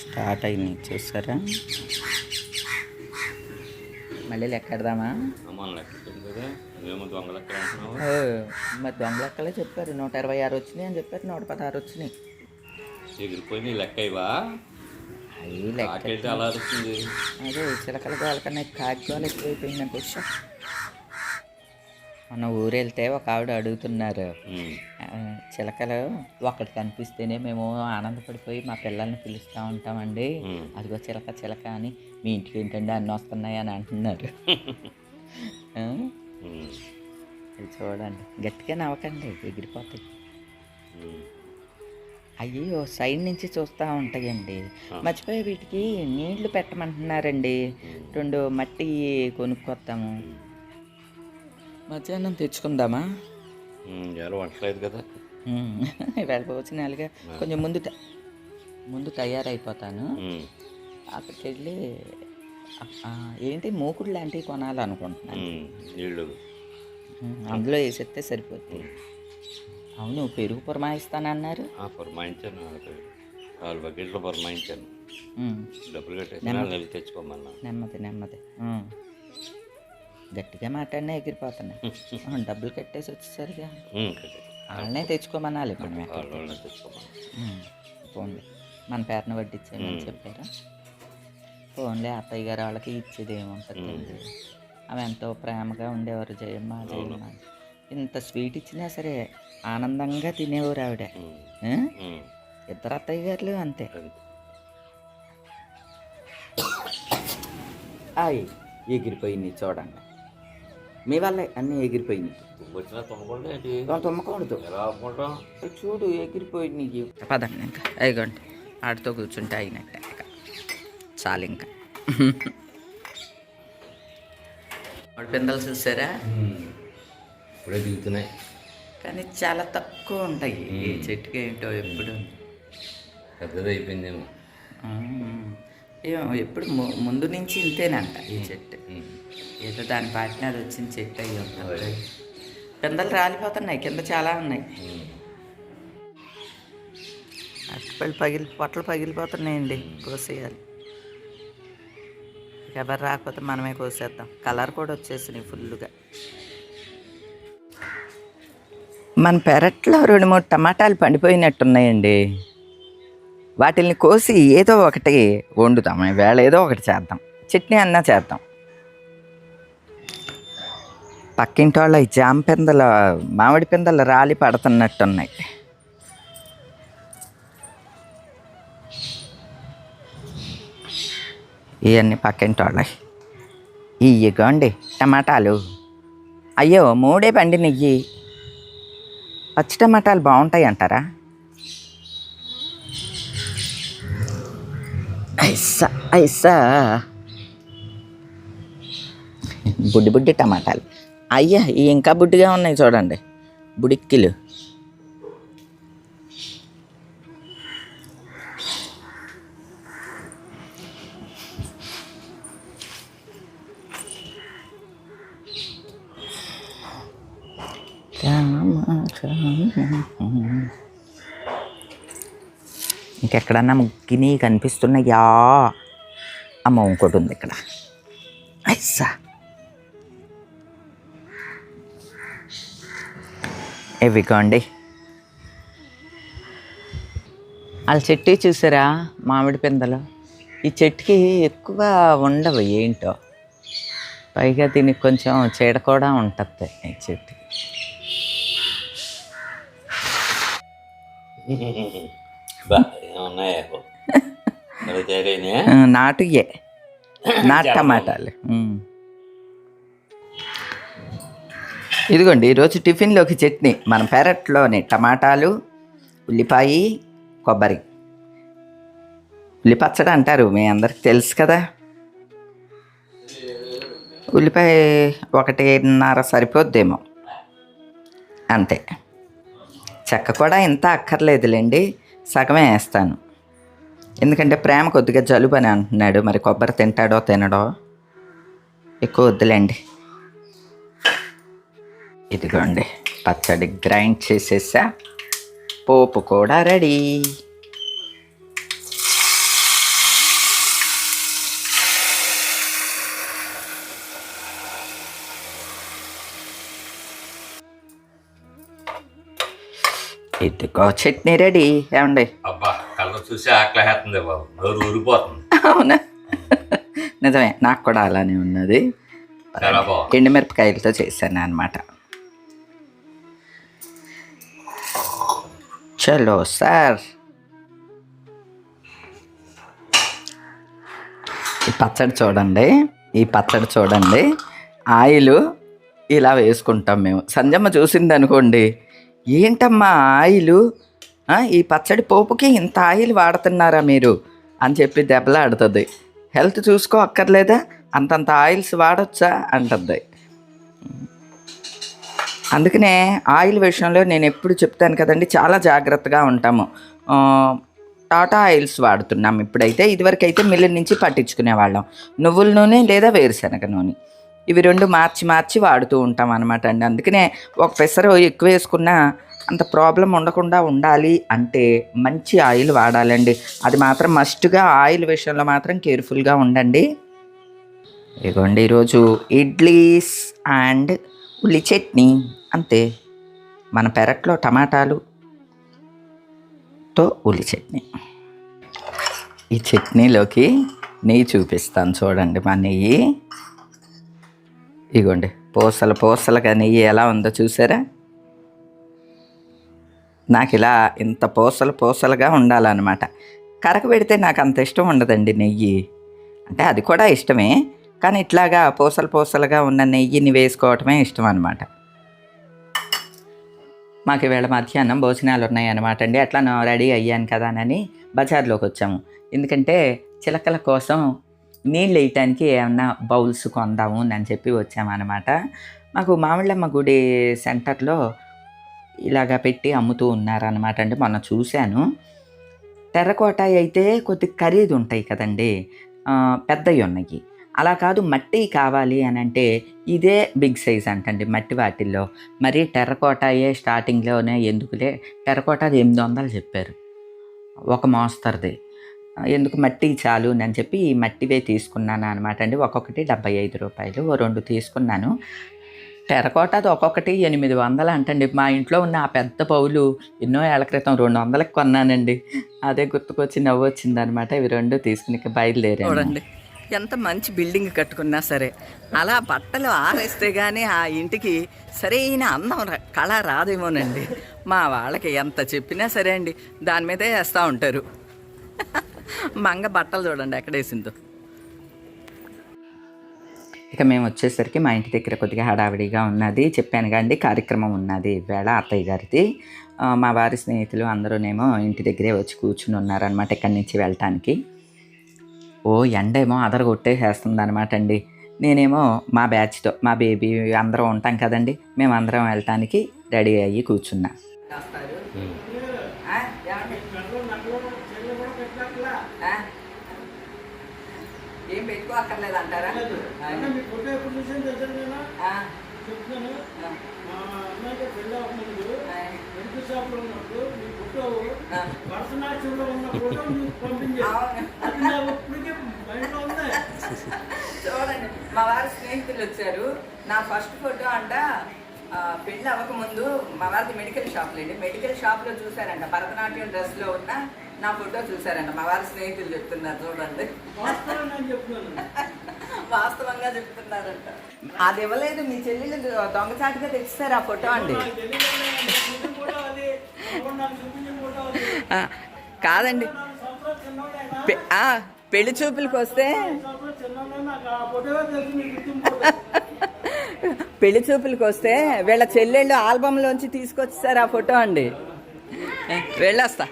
Start అయింది. చూసారా మళ్ళీ లెక్కెడదామా మరి దొంగ లెక్కలే చెప్పారు. నూట ఇరవై ఆరు వచ్చినాయి అని చెప్పారు. నూట పదహారు వచ్చినాయి. లెక్క ఇవా? అవి లెక్క అదే చిలకల గోల కన్నా కాకి గోల మన ఊరు వెళ్తే ఒక ఆవిడ అడుగుతున్నారు. చిలకలు ఒకటి కనిపిస్తేనే మేము ఆనందపడిపోయి మా పిల్లల్ని పిలుస్తూ ఉంటామండి. అదిగో చిలక చిలక అని మీ ఇంటికి ఏంటండి అన్నీ వస్తున్నాయి అని అంటున్నారు. చూడండి. గట్టిగా నవ్వకండి ఎగిరిపోతాయి. ఉమ్. అయ్యో సైడ్ నుంచి చూస్తూ ఉంటాయండి. మర్చిపోయి వీటికి నీళ్ళు పెట్టమంటున్నారండి. రెండు మట్టి కొనుక్కొస్తాము. మధ్యాహ్నం తెచ్చుకుందామా? వంటలేదు కదా. ఉమ్. ఇవాళ వచ్చినాలుగా కొంచెం ముందు ముందు తయారైపోతాను. అక్కడికి వెళ్ళి ఏంటి మూకుడు లాంటివి కొనాలనుకుంటున్నాను. అందులో వేసేస్తే సరిపోతుంది అవును పెరుగు పురమాయిస్తానన్నారు. ఆ, పురమాయించాను. నాలుగు బకెట్లు పురమాయించాను. డబ్బులు కట్టేసి తెచ్చుకోమన్నా నెమ్మది నెమ్మది. గట్టిగా మాట్లాడినా ఎగిరిపోతున్నాయి డబ్బులు కట్టేసి వచ్చేసరిగా. వాళ్ళనే తెచ్చుకోమనాలి మనం ఫోన్లే మన పేరును వడ్డిచ్చేయమని చెప్పారా. ఫోన్లే అత్తయ్య గారు వాళ్ళకి ఇచ్చేది ఏముంటుంది అవి ఎంతో ప్రేమగా ఉండేవారు జయమ్మ జయమ్మ. ఇంత స్వీట్ ఇచ్చినా సరే ఆనందంగా తినేవారు ఆవిడ. ఇద్దరు అత్తయ్య గారులు అంతే. అవి ఎగిరిపోయినాయి చూడండి. మీ వల్ల అన్నీ ఏంటి? తుమ్మకూడదు. చూడు ఎగిరిపోయినాయి పదండి ఇంకా. అయ్యండి ఆడితో కూర్చుంటే అయినట్టే ఇంకా. చాలు ఇంకా. పిందలు చూసారా? ఇప్పుడే దిగుతున్నాయి. కానీ చాలా తక్కువ ఉంటాయి. ఈ చెట్టుకి ఏంటో ఎప్పుడు. పెద్దది అయిపోయిందేమో ఎప్పుడు ముందు నుంచి ఇంతేనంట ఈ చెట్టు. ఏదో దాని పాటిన అది వచ్చిన చెట్టు అయ్యి ఉంటుంది. పిందలు రాలిపోతున్నాయి కింద చాలా ఉన్నాయి. అరటిపళ్ళు పగిలి పొట్టలు పగిలిపోతున్నాయండి కోసేయాలి. ఎవరు రాకపోతే మనమే కోసేద్దాం. కలర్ కూడా వచ్చేసినాయి ఫుల్గా మన పెరట్లో రెండు మూడు టమాటాలు పండిపోయినట్టున్నాయండి. వాటిల్ని కోసి ఏదో ఒకటి వండుతాం. వేళ ఏదో ఒకటి చేద్దాం. చట్నీ అన్నా చేద్దాం. పక్కింటి వాళ్ళ ఈ జామ పిందల మామిడి పిందలు రాలి పడుతున్నట్టున్నాయి. ఇవన్నీ పక్కింటి వాళ్ళవి ఇయ్యగోండి టమాటాలు. అయ్యో మూడే పండి నెయ్యి పచ్చి టమాటాలు బాగుంటాయి అంటారా ఐసా ఐసా బుడ్డి బుడ్డి టమాటాలు. అయ్యా ఇంకా బుడ్డిగా ఉన్నాయి చూడండి. బుడిక్కిలు. ఇంకెక్కడన్నా ముగ్గిని కనిపిస్తున్నాయా? అమ్మ ఇంకోటి ఉంది ఇక్కడ. ఐసా ఇవిగోండి వాళ్ళ చెట్టు చూసారా? మామిడి పిందలు. ఈ చెట్టుకి ఎక్కువ ఉండవు ఏంటో? పైగా దీనికి కొంచెం చీడ కూడా ఉంటుంది ఈ చెట్టు. బా నాటుయే నాటు టమాటాలు. ఇదిగోండి ఈరోజు టిఫిన్లోకి చట్నీ. మన పెరట్లోని టమాటాలు ఉల్లిపాయ కొబ్బరి. ఉల్లిపచ్చడి అంటారు మీ అందరికి తెలుసు కదా? ఉల్లిపాయ ఒకటిన్నర సరిపోద్దేమో. అంతే. చెక్క కూడా ఇంత అక్కర్లేదులేండి. సగమే వేస్తాను. ఎందుకంటే ప్రేమ కొద్దిగా జలుబు అని అంటున్నాడు. మరి కొబ్బరి తింటాడో తినడో? ఎక్కువ వద్దులేండి. ఇదిగోండి పచ్చడి గ్రైండ్ చేసేసా. పోపు కూడా రెడీ. ఇదిగో చట్నీ రెడీ. ఏమండి? అబ్బా కలర్ చూసి ఆకలేస్తుంది బాబు. నోరు ఊరిపోతుంది. అవునా? నిజమే నాకు కూడా అలానే ఉన్నది. ఎండుమిరపకాయలతో చేశాను అనమాట చలో సార్. ఈ పచ్చడి చూడండి ఈ పచ్చడి చూడండి. ఆయిల్ ఇలా వేసుకుంటాం మేము. సంజమ్మ చూసింది అనుకోండి ఏంటమ్మా ఆయిలు? ఈ పచ్చడి పోపుకి ఇంత ఆయిల్ వాడుతున్నారా మీరు? అని చెప్పి దెబ్బలాడుతుంది. హెల్త్ చూసుకో అక్కర్లేదా? అంతంత ఆయిల్స్ వాడొచ్చా? అంటుంది. అందుకనే ఆయిల్ విషయంలో నేను ఎప్పుడు చెప్తాను కదండి చాలా జాగ్రత్తగా ఉంటాము. టాటా ఆయిల్స్ వాడుతున్నాం ఇప్పుడైతే. ఇదివరకు అయితే మిల్లు నుంచి పట్టించుకునే వాళ్ళం నువ్వుల నూనె లేదా వేరుశనగ నూనె. ఇవి రెండు మార్చి మార్చి వాడుతూ ఉంటాం అనమాట అండి. అందుకనే ఒక పెసరు ఎక్కువ వేసుకున్నా అంత ప్రాబ్లం ఉండకుండా ఉండాలి అంటే మంచి ఆయిల్ వాడాలండి. అది మాత్రం మస్ట్గా ఆయిల్ విషయంలో మాత్రం కేర్ఫుల్గా ఉండండి. ఇదిగోండి ఈరోజు ఇడ్లీస్ అండ్ ఉల్లి చట్నీ. అంతే. మన పెరట్లో టమాటాలుతో ఉల్లి చట్నీ. ఈ చట్నీలోకి నెయ్యి చూపిస్తాను చూడండి మా నెయ్యి. ఇగోండి పూసలు పూసలుగా నెయ్యి ఎలా ఉందో చూసారా? నాకు ఇలా ఇంత పూసలు పూసలుగా ఉండాలన్నమాట. కరక పెడితే నాకు అంత ఇష్టం ఉండదండి నెయ్యి. అంటే అది కూడా ఇష్టమే కానీ ఇట్లాగా పూసలు పూసలుగా ఉన్న నెయ్యిని వేసుకోవటమే ఇష్టం అనమాట మాకు ఈవేళ మధ్యాహ్నం భోజనాలు ఉన్నాయి అనమాట అండి. అట్లా రెడీ అయ్యాను కదా అని బజార్లోకి వచ్చాము. ఎందుకంటే చిలకల కోసం నీళ్ళు వేయటానికి ఏమన్నా బౌల్స్ కొందాము అని చెప్పి వచ్చామన్నమాట. మాకు మామిళ్ళమ్మ గుడి సెంటర్లో ఇలాగా పెట్టి అమ్ముతూ ఉన్నారనమాట అండి మొన్న చూశాను. టెర్రకోట అయితే కొద్ది ఖరీదు ఉంటాయి కదండి. పెద్దవి ఉన్నాయి. అలా కాదు మట్టి కావాలి అని అంటే ఇదే బిగ్ సైజ్ అంటండి మట్టి వాటిల్లో. మరి టెర్రకోటయే స్టార్టింగ్లోనే ఎందుకులే? టెర్రకోట ఎనిమిది వందలు చెప్పారు. ఒక మోస్తరుది. ఎందుకు మట్టి చాలు అని చెప్పి ఈ మట్టివే తీసుకున్నాను అనమాట అండి. ఒక్కొక్కటి డెబ్బై ఐదు రూపాయలు ఓ రెండు తీసుకున్నాను. టెరకోటాది ఒక్కొక్కటి ఎనిమిది వందలు అంటండి. మా ఇంట్లో ఉన్న ఆ పెద్ద పౌలు ఎన్నో ఏళ్ళ క్రితం రెండు వందలకి కొన్నానండి. అదే గుర్తుకొచ్చి నవ్వు వచ్చింది అనమాట ఇవి రెండు తీసుకుని బయలుదేరాను. ఎంత మంచి బిల్డింగ్ కట్టుకున్నా సరే అలా బట్టలు ఆరేస్తే కానీ ఆ ఇంటికి సరైన అందం రా- కళ రాదేమోనండి. మా వాళ్ళకి ఎంత చెప్పినా సరే అండి దాని మీదే వేస్తూ ఉంటారు. మంగ బట్టలు చూడండి ఎక్కడ వేసిందో. ఇక మేము వచ్చేసరికి మా ఇంటి దగ్గర కొద్దిగా హడావిడిగా ఉన్నది. చెప్పాను కండి కార్యక్రమం ఉన్నది వేళ అత్తయ్య గారిది. మా వారి స్నేహితులు అందరూనేమో ఇంటి దగ్గరే వచ్చి కూర్చుని ఉన్నారనమాట ఇక్కడి నుంచి వెళ్ళటానికి. ఓ ఎండేమో అదర కొట్టేసేస్తుంది అనమాట అండి. నేనేమో మా బ్యాచ్తో మా బేబీ అందరం ఉంటాం కదండి మేము అందరం వెళ్ళటానికి రెడీ అయ్యి కూర్చున్నా ఉమ్. ఏం పెట్టుకోక్కర్లేదంటారా మీ ఫోటో ఎప్పుడు చూసాను తెలుసా నేను చెప్తున్నాను మా అమ్మాయికి పెళ్ళి అవ్వకముందు మెడికల్ షాప్లో ఉన్నప్పుడు మీ ఫోటో భరతనాట్యంలో ఉన్న ఫోటో మీకు పంపించారు అది నాకు ఇప్పటికే మైండ్లో ఉంది. చూడండి మా వారి స్నేహితులు వచ్చారు. నా ఫస్ట్ ఫోటో అంట పెళ్ళి అవ్వకముందు మా వారిది మెడికల్ షాప్ లేండి మెడికల్ షాప్లో చూసారంట భరతనాట్యం డ్రెస్లో ఉన్న నా ఫోటో చూసారంట మా వారి స్నేహితులు చెప్తున్నారు చూడండి. వాస్తవంగా చెప్తున్నారంట. అది ఇవ్వలేదు. మీ చెల్లెలు దొంగచాటుగా తెచ్చిస్తారు ఆ ఫోటో అండి. కాదండి. పెళ్ళి చూపులకు వస్తే పెళ్ళి చూపులకు వస్తే వీళ్ళ చెల్లెళ్ళు ఆల్బంలోంచి తీసుకొచ్చేసారు ఆ ఫోటో అండి. వెళ్ళొస్తా.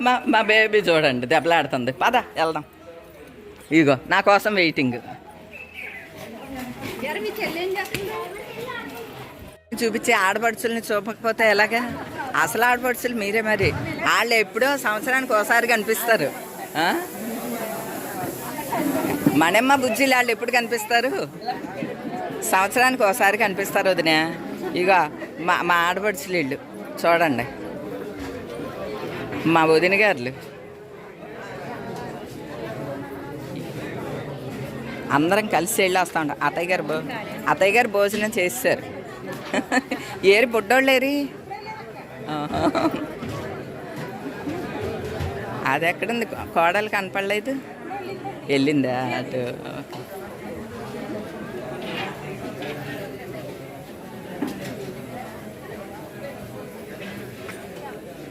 మా మా బేబీ చూడండి దెబ్బలాడుతుంది. పద వెళ్దాం. ఇదిగో నా కోసం వెయిటింగ్. చూపించే ఆడపడుచుల్ని చూపకపోతే ఎలాగా? అసలు ఆడపడుచులు మీరే మరి. వాళ్ళు ఎప్పుడో సంవత్సరానికి ఒకసారి కనిపిస్తారు? మనమ్మ బుజ్జిలు వాళ్ళు ఎప్పుడు కనిపిస్తారు? సంవత్సరానికి ఒకసారి కనిపిస్తారు వదిన. ఇక మా మా ఆడపడుచులు ఇళ్ళు. చూడండి. మా వదిన గారులు. అందరం కలిసి వెళ్ళి వస్తా ఉంటాం అత్తయ్య గారు భో అత్తయ్య గారు భోజనం చేస్తారు. ఏరి బుడ్డోళ్ళు ఏరి? అది ఎక్కడుంది? కోడలు కనపడలేదు? వెళ్ళిందా? అటు. ఓకే.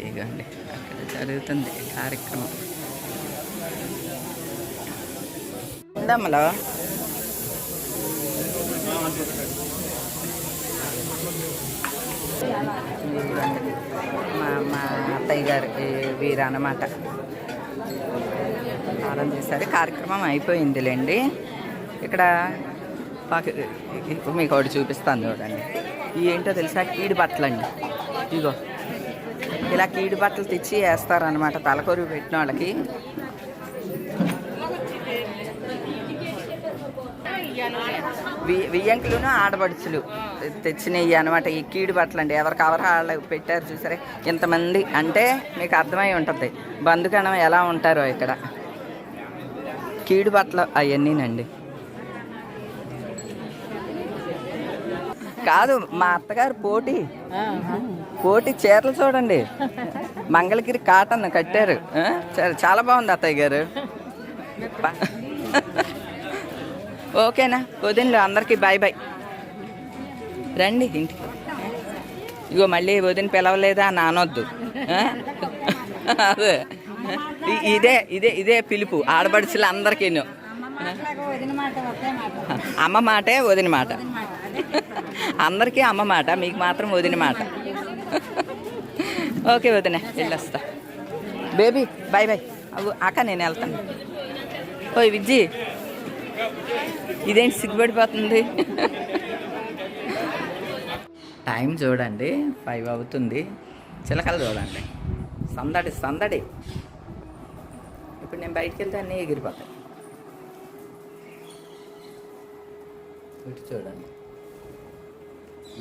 ఇదిగోండి అక్కడ జరుగుతుంది కార్యక్రమం. ఉందమ్మలో? మా మా అత్తయ్య గారి వీరన్నమాట ఆరం చేశారు. కార్యక్రమం అయిపోయిందిలేండి. ఇక్కడ మీకు ఒకటి చూపిస్తాను చూడండి. ఇవి ఏంటో తెలుసా? కీడి బట్టలండి. ఇగో ఇలా కీడి బట్టలు తెచ్చి వేస్తారనమాట తలకొరువు పెట్టిన వాళ్ళకి. వి- వియ్యంకులును ఆడబడుచులు తెచ్చినవి అనమాట ఈ కీడు బట్టలు అండి. ఎవరు కవర్ పెట్టారు చూసారే? ఇంతమంది అంటే మీకు అర్థమై ఉంటుంది. బంధుగణం ఎలా ఉంటారో ఇక్కడ. కీడు బట్టలు అవన్నీనండి. కాదు మా అత్తగారు పోటీ. పోటీ చీరలు చూడండి. మంగళగిరి కాటన్ కట్టారు. చాలా బాగుంది అత్తయ్య గారు. ఓకేనా? వదినలు అందరికీ బాయ్ బాయ్ రండి ఇంటికి. ఇగో మళ్ళీ వదిన పిలవలేదా నానొద్దు అదే. ఇదే ఇదే ఇదే పిలుపు. ఆడబడుచులు అందరికీ అమ్మ మాటే వదిన మాట. అందరికీ అమ్మ మాట. మీకు మాత్రం వదిన మాట. ఓకే వదిన వెళ్ళొస్తా. బేబీ బాయ్ బాయ్ అవు అక్క నేను వెళ్తాను. ఓయ్ విజ్జి ఇదేంటి సిగ్గుపడిపోతుంది? టైం చూడండి ఫైవ్ అవుతుంది. చిలకలు చూడండి. సందడి సందడి. ఇప్పుడు నేను బయటికి వెళ్తే అన్నీ ఎగిరిపోతాయి. ఇటు చూడండి.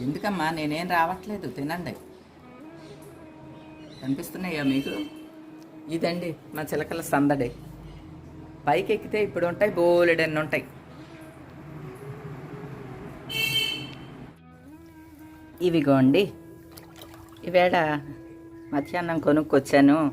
ఎందుకమ్మా నేనేం రావట్లేదు? తినండి. కనిపిస్తున్నాయా మీకు? ఇదండి మా చిలకల సందడి. పైకి ఎక్కితే ఇప్పుడు ఉంటాయి బోలెడన్ని ఉంటాయి. ఇవిగోండి. ఈవేళ మధ్యాహ్నం కొనుక్కొచ్చాను.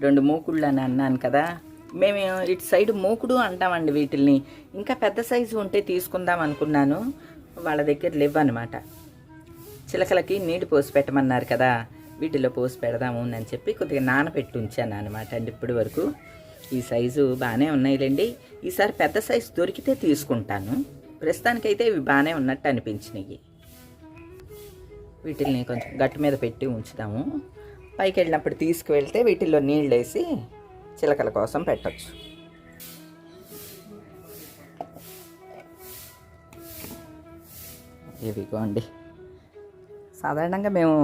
రెండు మూకుళ్ళు అని అన్నాను కదా. మేము ఇటు సైడ్ మూకుడు అంటామండి వీటిల్ని. ఇంకా పెద్ద సైజు ఉంటే తీసుకుందాం అనుకున్నాను. వాళ్ళ దగ్గర లేవన్నమాట. అనమాట చిలకలకి నీటి పోసి పెట్టమన్నారు కదా. వీటిలో పోసి పెడదాము అని చెప్పి కొద్దిగా నానబెట్టి ఉంచాను అనమాట అండి ఇప్పటి వరకు. ఈ సైజు బాగానే ఉన్నాయిలేండి. ఈసారి పెద్ద సైజు దొరికితే తీసుకుంటాను. ప్రస్తుతానికైతే ఇవి బాగానే ఉన్నట్టు అనిపించినాయి. వీటిల్ని కొంచెం గట్టు మీద పెట్టి ఉంచుదాము. పైకి వెళ్ళినప్పుడు తీసుకువెళ్తే వీటిల్లో నీళ్ళు వేసి చిలకల కోసం పెట్టచ్చు. ఇవిగోండి సాధారణంగా మేము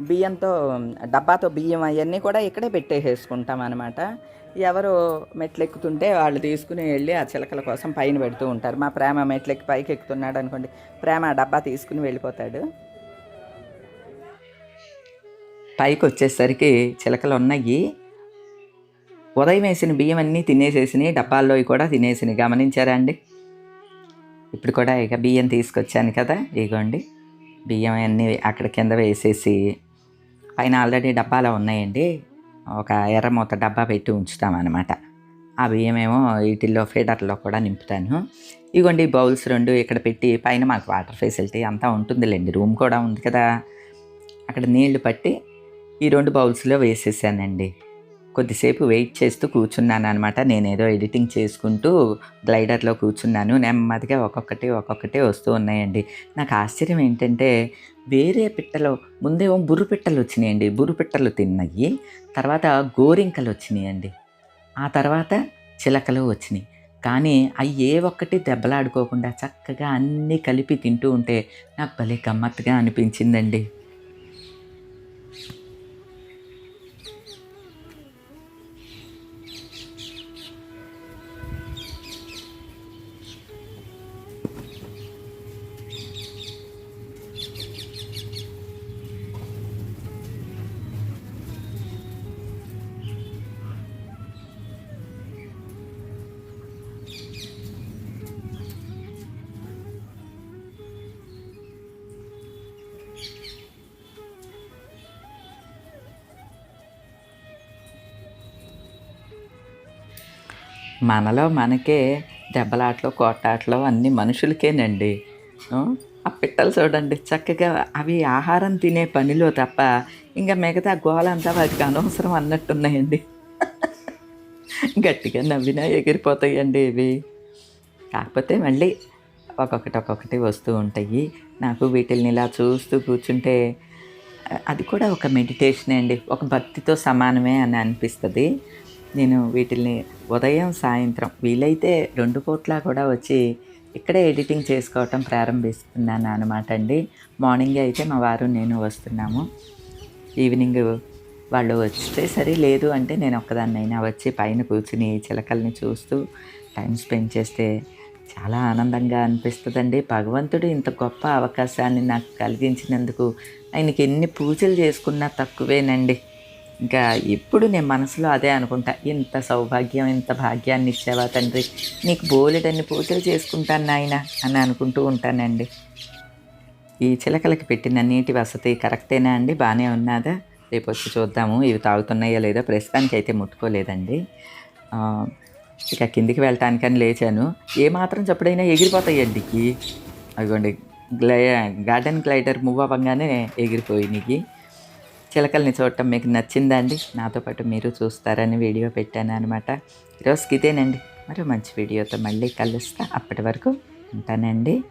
బియ్యంతో డబ్బాతో బియ్యం అవన్నీ కూడా ఇక్కడే పెట్టేసేసుకుంటాం అనమాట ఎవరు మెట్లు ఎక్కుతుంటే వాళ్ళు తీసుకుని వెళ్ళి ఆ చిలకల కోసం పైన పెడుతూ ఉంటారు. మా ప్రేమ మెట్లెక్కి పైకి ఎక్కుతున్నాడు అనుకోండి. ప్రేమ ఆ డబ్బా తీసుకుని వెళ్ళిపోతాడు. పైకి వచ్చేసరికి చిలకలు ఉన్నాయి ఉదయం వేసిన బియ్యం అన్నీ తినేసేసినాయి. డబ్బాల్లో కూడా తినేసినాయి. గమనించారా అండి? ఇప్పుడు కూడా ఇక బియ్యం తీసుకొచ్చాను కదా. ఇగోండి. బియ్యం అన్నీ అక్కడ కింద వేసేసి పైన ఆల్రెడీ డబ్బాలో ఉన్నాయండి. ఒక ఎర్రమూత డబ్బా పెట్టి ఉంచుతామన్నమాట. ఆ బియ్యమేమో వీటిల్లో ఫీడర్లో కూడా నింపుతాను. ఇగోండి బౌల్స్ రెండు ఇక్కడ పెట్టి పైన మాకు వాటర్ ఫెసిలిటీ అంతా ఉంటుందిలేండి. రూమ్ కూడా ఉంది కదా. అక్కడ నీళ్ళు పట్టి ఈ రెండు బౌల్స్లో వేసేసానండి. కొద్దిసేపు వెయిట్ చేస్తూ కూర్చున్నాను అనమాట నేనేదో ఎడిటింగ్ చేసుకుంటూ గ్లైడర్లో కూర్చున్నాను. నెమ్మదిగా ఒక్కొక్కటి ఒక్కొక్కటి వస్తూ ఉన్నాయండి. నాకు ఆశ్చర్యం ఏంటంటే వేరే పిట్టలు ముందేమో బుర్రు పిట్టలు వచ్చినాయండి. బుర్రు పిట్టలు తిన్నాయి తర్వాత గోరింకలు వచ్చినాయండి. ఆ తర్వాత చిలకలు వచ్చినాయి. కానీ అవి ఏ ఒక్కటి దెబ్బలాడుకోకుండా చక్కగా అన్నీ కలిపి తింటూ ఉంటే నాకు భలే గమ్మత్తుగా అనిపించిందండి. మనలో మనకే దెబ్బలాటలు కోటాటలు అన్నీ మనుషులకేనండి. ఆ, పిట్టలు చూడండి చక్కగా అవి ఆహారం తినే పనిలో తప్ప ఇంకా మిగతా గోలంతా వాటికి అనవసరం అన్నట్టున్నాయండి. గట్టిగా నవ్వినా ఎగిరిపోతాయండి ఇవి. కాకపోతే మళ్ళీ ఒక్కొక్కటి ఒక్కొక్కటి వస్తూ ఉంటాయి. నాకు వీటిల్ని ఇలా చూస్తూ కూర్చుంటే అది కూడా ఒక మెడిటేషన్ అండి. ఒక భక్తితో సమానమే అని అనిపిస్తుంది. నేను వీటిల్ని ఉదయం సాయంత్రం వీలైతే రెండు పూట్ల కూడా వచ్చి ఇక్కడే ఎడిటింగ్ చేసుకోవటం ప్రారంభిస్తున్నాను అనమాట అండి. మార్నింగ్ అయితే మా వారు నేను వస్తున్నాము. ఈవినింగ్ వాళ్ళు వస్తే సరే లేదు అంటే నేను ఒక్కదాన్నైనా వచ్చి పైన కూర్చుని చిలకల్ని చూస్తూ టైం స్పెండ్ చేస్తే చాలా ఆనందంగా అనిపిస్తుందండి. భగవంతుడు ఇంత గొప్ప అవకాశాన్ని నాకు కలిగించినందుకు ఆయనకి ఎన్ని పూజలు చేసుకున్నా తక్కువేనండి. ఇంకా ఎప్పుడు నేను మనసులో అదే అనుకుంటా ఇంత సౌభాగ్యం ఇంత భాగ్యాన్ని ఇచ్చావా తండ్రి? నీకు బోలెడన్ని పూజలు చేసుకుంటాను నాయన అని అనుకుంటూ ఉంటానండి. ఈ చిలకలకి పెట్టిన నీటి వసతి కరెక్టేనా అండి? బాగానే ఉన్నదా? రేపు వచ్చి చూద్దాము. ఇవి తాగుతున్నాయో లేదో ప్రస్తుతానికి అయితే ముట్టుకోలేదండి. ఇక కిందికి వెళ్ళటానికని లేచాను. ఏ మాత్రం చప్పుడైనా ఎగిరిపోతాయండి అదిగోండి గ్లై గార్డెన్ గ్లైడర్ మూవ్ అవ్వగానే ఎగిరిపోయినాయి. చిలకల్ని చూడటం మీకు నచ్చిందా అండి నాతో పాటు మీరు చూస్తారని వీడియో పెట్టాను అనమాట ఈరోజుకి ఇదేనండి. మరో మంచి వీడియోతో మళ్ళీ కలుస్తా. అప్పటి వరకు ఉంటానండి.